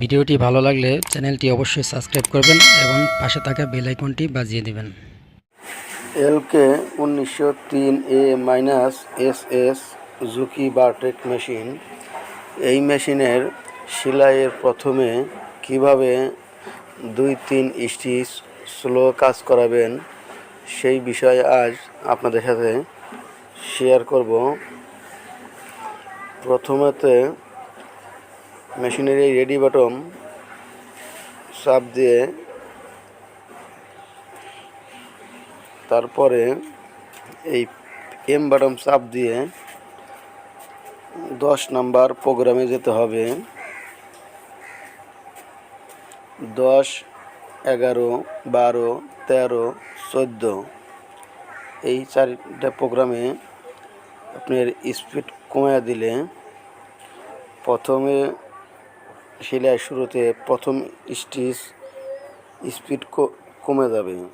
ভিডিওটি ভালো লাগলে চ্যানেলটি অবশ্যই সাবস্ক্রাইব করবেন এবং পাশে থাকা বেল আইকনটি বাজিয়ে দেবেন। এলকে উনিশশো তিন A minus S S Juki bartack machine. এই মেশিনের সেলাইয়ের প্রথমে কীভাবে দুই তিন স্টিচ স্লো কাজ করাবেন সেই বিষয়ে আজ আপনাদের সাথে শেয়ার করব। প্রথমেতে মেশিনের এই রেডি বটম চাপ দিয়ে, তারপরে এই এম বাটম চাপ দিয়ে দশ নাম্বার প্রোগ্রামে যেতে হবে। দশ, এগারো, বারো, তেরো, চোদ্দ, এই চারটা প্রোগ্রামে আপনার স্পিড কমিয়ে দিলে প্রথমে সেলাই শুরুতে প্রথম স্টিচ স্পিড কমে যাবে।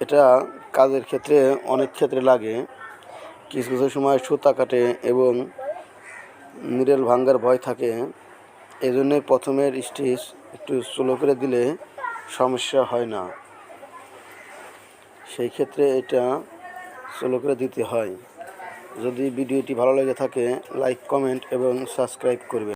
এটা কাজের ক্ষেত্রে অনেক ক্ষেত্রে লাগে। কিছু কিছু সময় সুতা কাটে এবং নিরেল ভাঙ্গার ভয় থাকে। এই জন্যে প্রথমের স্টিচ একটু স্লো করে দিলে সমস্যা হয় না। সেই ক্ষেত্রে এটা স্লো করে দিতে হয়। যদি ভিডিওটি ভালো লেগে থাকে, লাইক, কমেন্ট এবং সাবস্ক্রাইব করবে।